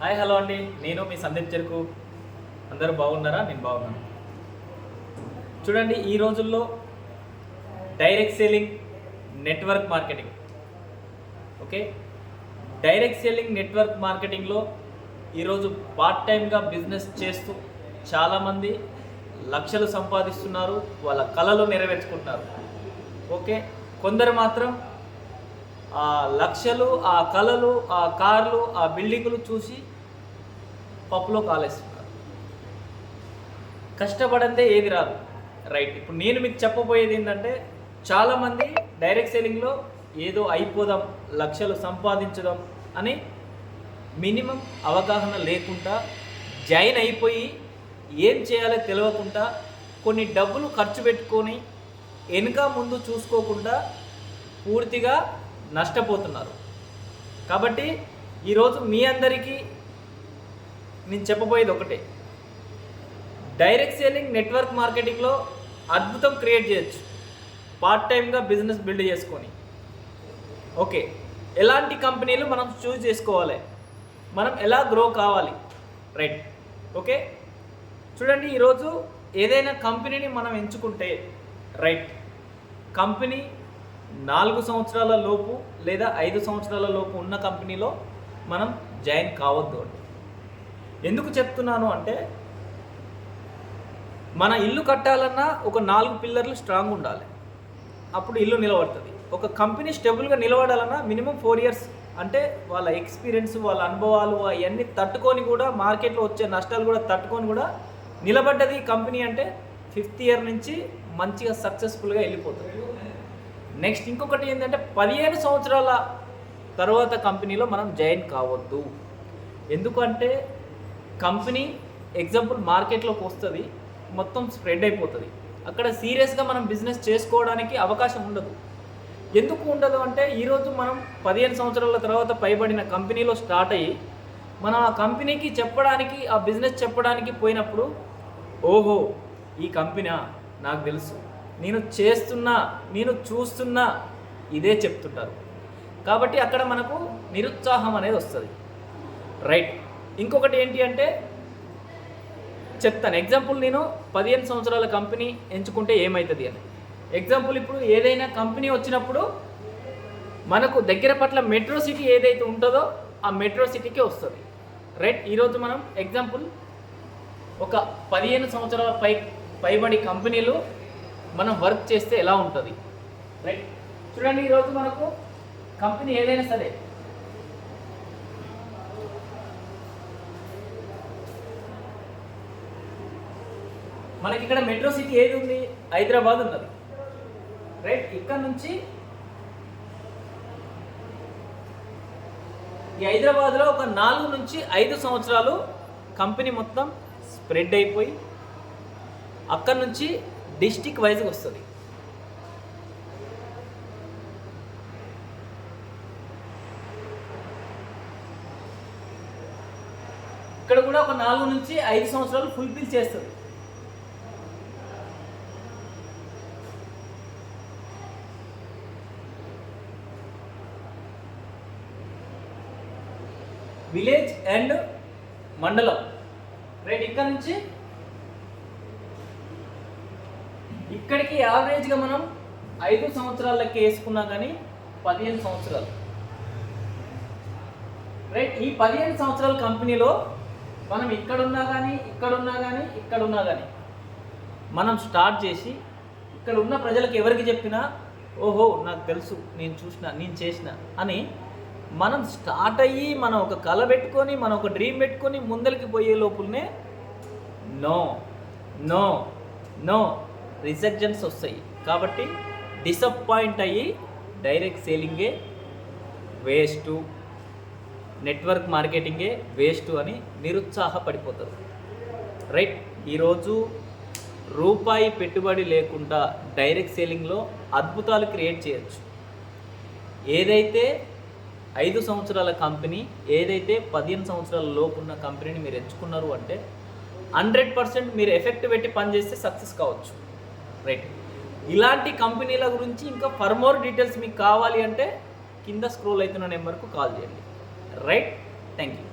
Hi hello అండి. నేను మీ సందీప్ చెరుకు. అందరూ బాగున్నారా? నేను బాగున్నాను. చూడండి ఈ రోజుల్లో direct selling network marketing okay direct selling network మార్కెటింగ్లో ఈరోజు పార్ట్ టైంగా బిజినెస్ చేస్తూ చాలామంది లక్షలు సంపాదిస్తున్నారు వాళ్ళ కళలు నెరవేర్చుకుంటున్నారు. ఓకే కొందరు మాత్రం ఆ లక్షలు ఆ కళలు ఆ కార్లు ఆ బిల్డింగులు చూసి పప్పులో కాలేస్తున్నారు. కష్టపడంతే ఏది రాదు. రైట్ ఇప్పుడు నేను మీకు చెప్పబోయేది ఏంటంటే చాలామంది డైరెక్ట్ సెల్లింగ్లో ఏదో అయిపోదాం లక్షలు సంపాదించడం అని మినిమం అవగాహన లేకుండా జాయిన్ అయిపోయి ఏం చేయాలో తెలియకుండా కొన్ని డబ్బులు ఖర్చు పెట్టుకొని వెనుక ముందు చూసుకోకుండా పూర్తిగా నష్టపోతున్నారు. కాబట్టి ఈరోజు మీ అందరికీ నేను చెప్పబోయేది ఒకటే. డైరెక్ట్ సేలింగ్ నెట్వర్క్ మార్కెటింగ్లో అద్భుతం క్రియేట్ చేయొచ్చు. పార్ట్ టైంగా బిజినెస్ బిల్డ్ చేసుకొని. ఓకే. ఎలాంటి కంపెనీలు మనం చూస్ చేసుకోవాలి? మనం ఎలా గ్రో కావాలి? రైట్. ఓకే. చూడండి ఈరోజు ఏదైనా కంపెనీని మనం ఎంచుకుంటే రైట్. కంపెనీ నాలుగు సంవత్సరాల లోపు లేదా ఐదు సంవత్సరాల లోపు ఉన్న కంపెనీలో మనం జాయిన్ కావద్దు అండి. ఎందుకు చెప్తున్నాను అంటే మన ఇల్లు కట్టాలన్నా ఒక నాలుగు పిల్లర్లు స్ట్రాంగ్ ఉండాలి. అప్పుడు ఇల్లు నిలబడుతుంది. ఒక కంపెనీ స్టెబుల్గా నిలబడాలన్నా మినిమం ఫోర్ ఇయర్స్ అంటే వాళ్ళ ఎక్స్పీరియన్స్ వాళ్ళ అనుభవాలు అవన్నీ తట్టుకొని కూడా మార్కెట్లో వచ్చే నష్టాలు కూడా తట్టుకొని కూడా నిలబడ్డది కంపెనీ అంటే ఫిఫ్త్ ఇయర్ నుంచి మంచిగా సక్సెస్ఫుల్గా వెళ్ళిపోతుంది. నెక్స్ట్ ఇంకొకటి ఏంటంటే పదిహేను సంవత్సరాల తర్వాత కంపెనీలో మనం జాయిన్ కావద్దు. ఎందుకంటే కంపెనీ ఎగ్జాంపుల్ మార్కెట్లోకి వస్తుంది మొత్తం స్ప్రెడ్ అయిపోతుంది. అక్కడ సీరియస్గా మనం బిజినెస్ చేసుకోవడానికి అవకాశం ఉండదు. ఎందుకు ఉండదు అంటే ఈరోజు మనం పదిహేను సంవత్సరాల తర్వాత పైబడిన కంపెనీలో స్టార్ట్ అయ్యి మనం ఆ కంపెనీకి చెప్పడానికి ఆ బిజినెస్ చెప్పడానికి పోయినప్పుడు ఓహో ఈ కంపెనీ నాకు తెలుసు. నేను చేస్తున్నా నేను చూస్తున్నా ఇదే చెప్తుంటారు. కాబట్టి అక్కడ మనకు నిరుత్సాహం అనేది వస్తుంది. రైట్. ఇంకొకటి ఏంటి అంటే చెప్తాను. ఎగ్జాంపుల్ నేను పదిహేను సంవత్సరాల కంపెనీ ఎంచుకుంటే ఏమవుతుంది అని. ఎగ్జాంపుల్ ఇప్పుడు ఏదైనా కంపెనీ వచ్చినప్పుడు మనకు దగ్గర పట్ల మెట్రో సిటీ ఏదైతే ఉంటుందో ఆ మెట్రో సిటీకే వస్తుంది. రైట్. ఈరోజు మనం ఎగ్జాంపుల్ ఒక పదిహేను సంవత్సరాల పై పైబడి కంపెనీలు మనం వర్క్ చేస్తే ఎలా ఉంటుంది? రైట్ చూడండి ఈరోజు మనకు కంపెనీ ఏదైనా సరే. మనకి ఇక్కడ మెట్రో సిటీ ఏది ఉంది? హైదరాబాద్ ఉన్నది. రైట్ ఇక్కడ నుంచి ఈ హైదరాబాద్లో ఒక నాలుగు నుంచి ఐదు సంవత్సరాలు కంపెనీ మొత్తం స్ప్రెడ్ అయిపోయి అక్కడ నుంచి డిస్టిక్ వైజ్గా వస్తుంది. ఇక్కడ కూడా ఒక నాలుగు నుంచి ఐదు సంవత్సరాలు ఫుల్ఫిల్ చేస్తుంది. విలేజ్ అండ్ మండలం. రైట్ ఇక్కడ నుంచి ఇక్కడికి యావరేజ్గా మనం ఐదు సంవత్సరాలకి వేసుకున్నా కానీ పదిహేను సంవత్సరాలు. రైట్ ఈ పదిహేను సంవత్సరాల కంపెనీలో మనం ఇక్కడున్నా కానీ ఇక్కడున్నా కానీ ఇక్కడున్నా కానీ మనం స్టార్ట్ చేసి ఇక్కడ ఉన్న ప్రజలకు ఎవరికి చెప్పినా ఓహో నాకు తెలుసు నేను చూసిన నేను చేసిన అని మనం స్టార్ట్ అయ్యి మనం ఒక కళ పెట్టుకొని మనం ఒక డ్రీమ్ పెట్టుకొని ముందరికి పోయే లోపులనే నో నో నో రిజెక్షన్స్ వస్తాయి. కాబట్టి డిసప్పాయింట్ అయ్యి డైరెక్ట్ సేలింగే వేస్టు నెట్వర్క్ మార్కెటింగే వేస్ట్ అని నిరుత్సాహపడిపోతారు. రైట్ ఈరోజు రూపాయి పెట్టుబడి లేకుండా డైరెక్ట్ సేలింగ్లో అద్భుతాలు క్రియేట్ చేయొచ్చు. ఏదైతే ఐదు సంవత్సరాల కంపెనీ ఏదైతే పదిహేను సంవత్సరాల లోపు ఉన్న కంపెనీని మీరు ఎంచుకున్నారు అంటే హండ్రెడ్ పర్సెంట్ మీరు ఎఫెక్ట్ పెట్టి పనిచేస్తే సక్సెస్ కావచ్చు. రైట్. ఇలాంటి కంపెనీల గురించి ఇంకా ఫర్మోర్ డీటెయిల్స్ మీకు కావాలి అంటే కింద స్క్రోల్ అవుతున్న నెంబర్కు కాల్ చేయండి. రైట్? Thank you